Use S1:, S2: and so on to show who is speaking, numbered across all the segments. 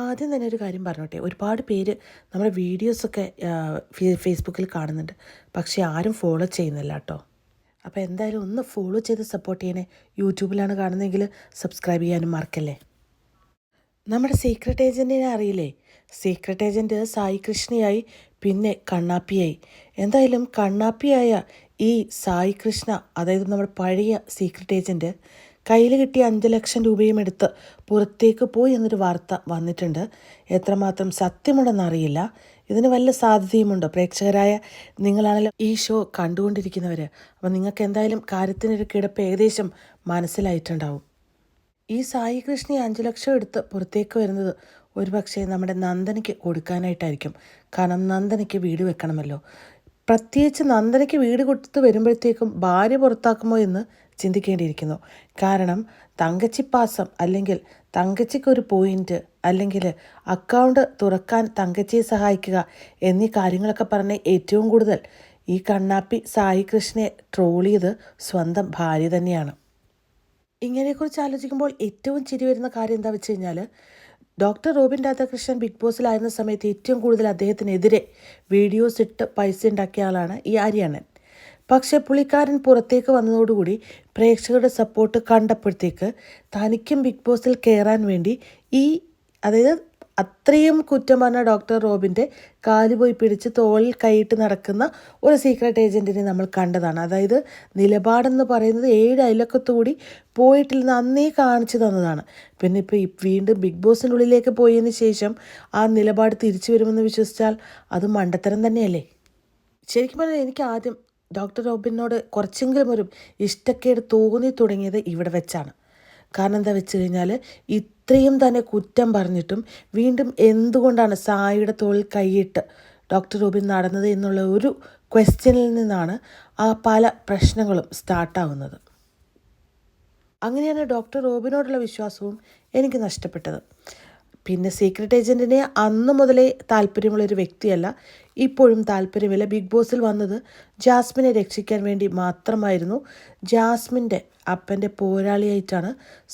S1: ആദ്യം തന്നെ ഒരു കാര്യം പറഞ്ഞോട്ടെ. ഒരുപാട് പേര് നമ്മുടെ വീഡിയോസൊക്കെ ഫേസ്ബുക്കിൽ കാണുന്നുണ്ട്. പക്ഷേ ആരും ഫോളോ ചെയ്യുന്നില്ല കേട്ടോ. അപ്പോൾ എന്തായാലും ഒന്ന് ഫോളോ ചെയ്ത് സപ്പോർട്ട് ചെയ്യണേ. യൂട്യൂബിലാണ് കാണുന്നതെങ്കിൽ സബ്സ്ക്രൈബ് ചെയ്യാനും മറക്കല്ലേ? നമ്മുടെ സീക്രട്ട് ഏജന്റിനെ അറിയില്ലേ? സീക്രട്ട് ഏജന്റ് സായി കൃഷ്ണയായി പിന്നെ കണ്ണാപ്പിയായി. എന്തായാലും കണ്ണാപ്പിയായ ഈ സായി കൃഷ്ണ അതായത് നമ്മുടെ പഴയ സീക്രട്ട് ഏജന്റ് കയ്യിൽ കിട്ടിയ അഞ്ച് ലക്ഷം രൂപയും എടുത്ത് പുറത്തേക്ക് പോയി എന്നൊരു വാർത്ത വന്നിട്ടുണ്ട്. എത്രമാത്രം സത്യമുണ്ടെന്നറിയില്ല ഇതിന് വല്ല സാധ്യതയുമുണ്ടോ? പ്രേക്ഷകരായ നിങ്ങളാണല്ലോ ഈ ഷോ കണ്ടുകൊണ്ടിരിക്കുന്നവർ അപ്പം നിങ്ങൾക്ക് എന്തായാലും കാര്യത്തിനൊരു കിടപ്പ് ഏകദേശം മനസ്സിലായിട്ടുണ്ടാവും. ഈ സായി കൃഷ്ണി അഞ്ച് ലക്ഷം എടുത്ത് പുറത്തേക്ക് വരുന്നത് ഒരുപക്ഷെ നമ്മുടെ നന്ദനയ്ക്ക് കൊടുക്കാനായിട്ടായിരിക്കും. കാരണം നന്ദനയ്ക്ക് വീട് വെക്കണമല്ലോ. പ്രത്യേകിച്ച് നന്ദനയ്ക്ക് വീട് കൊടുത്ത് വരുമ്പോഴത്തേക്കും ഭാര്യ പുറത്താക്കുമോ എന്ന് ചിന്തിക്കേണ്ടിയിരിക്കുന്നു. കാരണം തങ്കച്ചി പാസം അല്ലെങ്കിൽ തങ്കച്ചിക്കൊരു പോയിന്റ് അല്ലെങ്കിൽ അക്കൗണ്ട് തുറക്കാൻ തങ്കച്ചിയെ സഹായിക്കുക എന്നീ കാര്യങ്ങളൊക്കെ പറഞ്ഞ് ഏറ്റവും കൂടുതൽ ഈ കണ്ണാപ്പി സായി കൃഷ്ണനെ ട്രോൾ ചെയ്ത് സ്വന്തം ഭാര്യ തന്നെയാണ്. ഇങ്ങനെക്കുറിച്ച് ആലോചിക്കുമ്പോൾ ഏറ്റവും ചിരി വരുന്ന കാര്യം എന്താ വെച്ച് കഴിഞ്ഞാൽ ഡോക്ടർ റോബിൻ രാധാകൃഷ്ണൻ ബിഗ് ബോസിലായിരുന്ന സമയത്ത് ഏറ്റവും കൂടുതൽ അദ്ദേഹത്തിനെതിരെ വീഡിയോസ് ഇട്ട് പൈസ ഉണ്ടാക്കിയ ആളാണ് ഈ ആര്യാണൻ. പക്ഷേ പുള്ളിക്കാരൻ പുറത്തേക്ക് വന്നതോടുകൂടി പ്രേക്ഷകരുടെ സപ്പോർട്ട് കണ്ടപ്പോഴത്തേക്ക് തനിക്കും ബിഗ് ബോസിൽ കയറാൻ വേണ്ടി ഈ അതായത് അത്രയും കുറ്റം പറഞ്ഞ ഡോക്ടർ റോബിന്റെ കാൽ പോയി പിടിച്ച് തോളിൽ കൈയിട്ട് നടക്കുന്ന ഒരു സീക്രട്ട് ഏജന്റിനെ നമ്മൾ കണ്ടതാണ്. അതായത് നിലപാടെന്ന് പറയുന്നത് ഏഴ് അയലക്കത്തുകൂടി പോയിട്ടില്ലെന്ന് അന്നേ കാണിച്ചു തന്നതാണ്. പിന്നെ ഇപ്പോൾ വീണ്ടും ബിഗ് ബോസിന്റെ ഉള്ളിലേക്ക് പോയതിന് ശേഷം ആ നിലപാട് തിരിച്ചു വരുമെന്ന് വിശ്വസിച്ചാൽ അത് മണ്ടത്തരം തന്നെയല്ലേ? ശരിക്കും പറഞ്ഞാൽ എനിക്ക് ആദ്യം ഡോക്ടർ റോബിനോട് കുറച്ചെങ്കിലും ഒരു ഇഷ്ടക്കേട് തോന്നി തുടങ്ങിയത് ഇവിടെ വെച്ചാണ്. കാരണം എന്താ വെച്ച് കഴിഞ്ഞാൽ ഇത്രയും തന്നെ കുറ്റം പറഞ്ഞിട്ടും വീണ്ടും എന്തുകൊണ്ടാണ് സായിയുടെ തോളിൽ കൈയിട്ട് ഡോക്ടർ റോബിൻ നടന്നത് എന്നുള്ള ഒരു ക്വസ്റ്റ്യനിൽ നിന്നാണ് ആ പല പ്രശ്നങ്ങളും സ്റ്റാർട്ടാവുന്നത്. അങ്ങനെയാണ് ഡോക്ടർ റോബിനോടുള്ള വിശ്വാസവും എനിക്ക് നഷ്ടപ്പെട്ടത്. പിന്നെ സീക്രട്ട് ഏജന്റിനെ അന്ന് മുതലേ താല്പര്യമുള്ളൊരു വ്യക്തിയല്ല ഇപ്പോഴും താല്പര്യമില്ല. ബിഗ് ബോസിൽ വന്നത് ജാസ്മിനെ രക്ഷിക്കാൻ വേണ്ടി മാത്രമായിരുന്നു. ജാസ്മിന്റെ അപ്പന്റെ പോരാളിയായിട്ടാണ്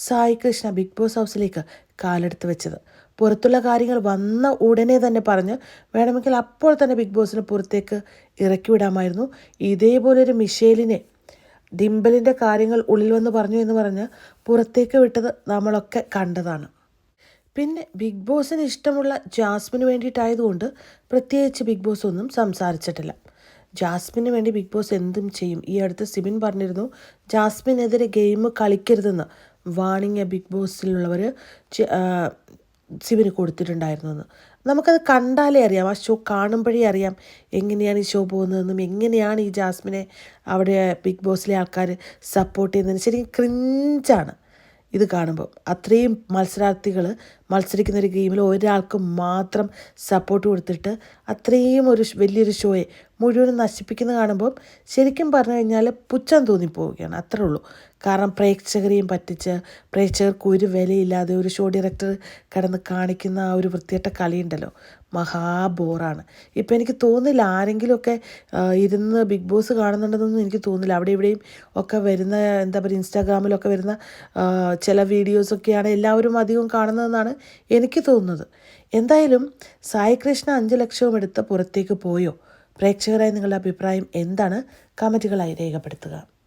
S1: സായി കൃഷ്ണ ബിഗ് ബോസ് ഹൗസിലേക്ക് കാലെടുത്ത് വെച്ചത്. പുറത്തുള്ള കാര്യങ്ങൾ വന്ന ഉടനെ തന്നെ പറഞ്ഞ് വേണമെങ്കിൽ അപ്പോൾ തന്നെ ബിഗ് ബോസിന് പുറത്തേക്ക് ഇറക്കി വിടാമായിരുന്നു. ഇതേപോലൊരു മിഷേലിനെ ഡിംബലിന്റെ കാര്യങ്ങൾ ഉള്ളിൽ വന്ന് പറഞ്ഞു എന്ന് പറഞ്ഞ് പുറത്തേക്ക് വിട്ടത് നമ്മളൊക്കെ കണ്ടതാണ്. പിന്നെ ബിഗ് ബോസിന് ഇഷ്ടമുള്ള ജാസ്മിന് വേണ്ടിയിട്ടായതുകൊണ്ട് പ്രത്യേകിച്ച് ബിഗ് ബോസ് ഒന്നും സംസാരിച്ചിട്ടില്ല. ജാസ്മിന് വേണ്ടി ബിഗ് ബോസ് എന്തും ചെയ്യും. ഈ അടുത്ത് സിബിൻ പറഞ്ഞിരുന്നു ജാസ്മിനെതിരെ ഗെയിം കളിക്കരുതെന്ന് വാണിംഗ് ബിഗ് ബോസിലുള്ളവർ സിബിന് കൊടുത്തിട്ടുണ്ടായിരുന്നു എന്ന് നമുക്കത് കണ്ടാലേ അറിയാം. ആ ഷോ കാണുമ്പോഴേ അറിയാം എങ്ങനെയാണ് ഈ ഷോ പോകുന്നതെന്നും എങ്ങനെയാണ് ഈ ജാസ്മിനെ അവിടെ ബിഗ് ബോസിലെ ആൾക്കാർ സപ്പോർട്ട് ചെയ്യുന്നതിന് ശരിക്കും ക്രിഞ്ചാണ് ഇത് കാണുമ്പോൾ അത്രയും മത്സരാർത്ഥികൾ മത്സരിക്കുന്ന ഒരു ഗെയിമിൽ ഒരാൾക്ക് മാത്രം സപ്പോർട്ട് കൊടുത്തിട്ട് അത്രയും ഒരു വലിയൊരു ഷോയെ മുഴുവനും നശിപ്പിക്കുന്നത് കാണുമ്പോൾ ശരിക്കും പറഞ്ഞു കഴിഞ്ഞാൽ പുച്ഛം തോന്നിപ്പോവുകയാണ്. അത്രേ ഉള്ളൂ. കാരണം പ്രേക്ഷകരെയും പറ്റിച്ച് പ്രേക്ഷകർക്ക് ഒരു വിലയില്ലാതെ ഒരു ഷോ ഡയറക്ടർ കിടന്ന് കാണിക്കുന്ന ആ ഒരു വൃത്തിയട്ട കളിയുണ്ടല്ലോ മഹാബോറാണ് ഇപ്പം എനിക്ക് തോന്നുന്നില്ല ആരെങ്കിലുമൊക്കെ ഇരുന്ന് ബിഗ് ബോസ് കാണുന്നുണ്ടെന്നൊന്നും എനിക്ക് തോന്നുന്നില്ല. അവിടെ ഇവിടെയും ഒക്കെ വരുന്ന എന്താ പറയുക ഇൻസ്റ്റാഗ്രാമിലൊക്കെ വരുന്ന ചില വീഡിയോസൊക്കെയാണ് എല്ലാവരും അധികം കാണുന്നതെന്നാണ് എനിക്ക് തോന്നുന്നത്. എന്തായാലും സായി കൃഷ്ണ അഞ്ച് ലക്ഷവും എടുത്ത് പുറത്തേക്ക് പോയോ? പ്രേക്ഷകരായി നിങ്ങളുടെ അഭിപ്രായം എന്താണ്? കമന്റുകളായി രേഖപ്പെടുത്തുക.